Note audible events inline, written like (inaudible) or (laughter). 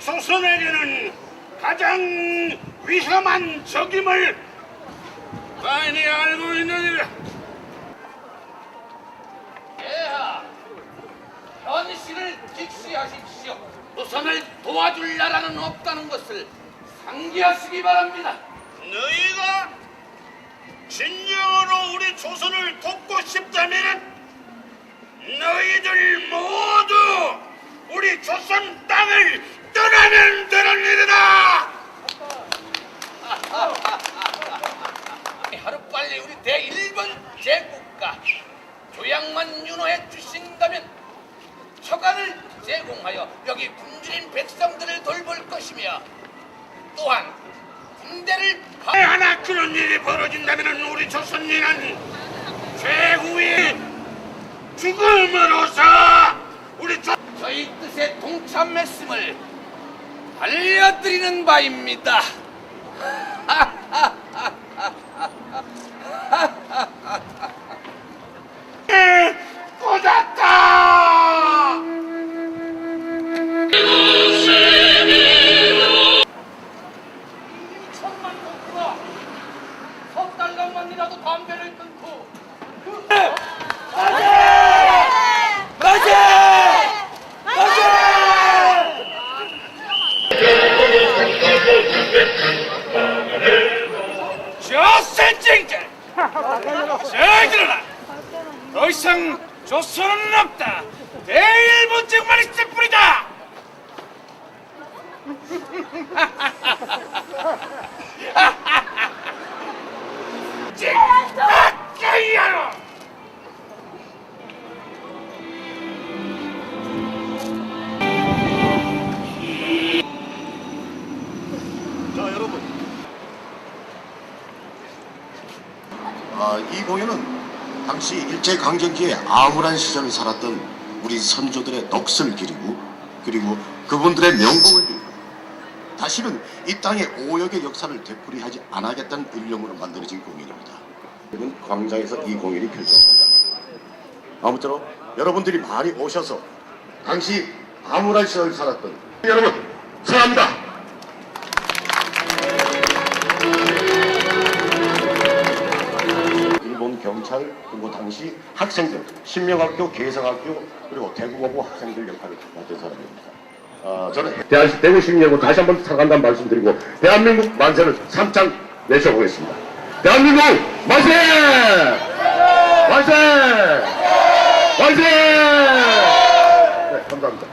조선에게는 가장 위험한 적임을 많이 알고 있느니라. 예하, 현실을 직시하십시오. 조선을 도와줄 나라는 없다는 것을 상기하시기 바랍니다. 너희가 진정으로 우리 조선을 돕고 싶다면 너희들 모두 우리 조선 땅을 떠나면 되는 일이다. 하루 빨리 우리 대일본 제국가 조약만 윤호해 주신다면 처간을 제공하여 여기 굶주린 백성들을 돌볼 것이며 또한 군대를 바... 하나 그런 일이 벌어진다면 우리 조선인은 최후의 죽음으로서 우리 조 저희 뜻에 동참했음을 알려드리는 바입니다. (laughs) 잘 들어라 더 이상 조선은 없다. 대일본쟁만 있을 뿐이다 아, 이 공연은 당시 일제강점기에 암울한 시절을 살았던 우리 선조들의 넋을 기리고 그리고 그분들의 명복을 빌고 다시는 이 땅의 오역의 역사를 되풀이하지 않겠다는 일념으로 만들어진 공연입니다. 이번 광장에서 이 공연이 펼쳐집니다. 아무쪼록 여러분들이 많이 오셔서 당시 암울한 시절을 살았던 여러분 사랑합니다. 경찰 그리고 당시 학생들 신명학교, 개성학교 그리고 대국어부 학생들 역할을 맡은 사람입니다. 아, 저는 대한 대구 여러분 다시 한번 사랑한다는 말씀드리고 대한민국 만세를 삼창 외쳐보겠습니다. 대한민국 만세! 만세! 만세! 네, 감사합니다.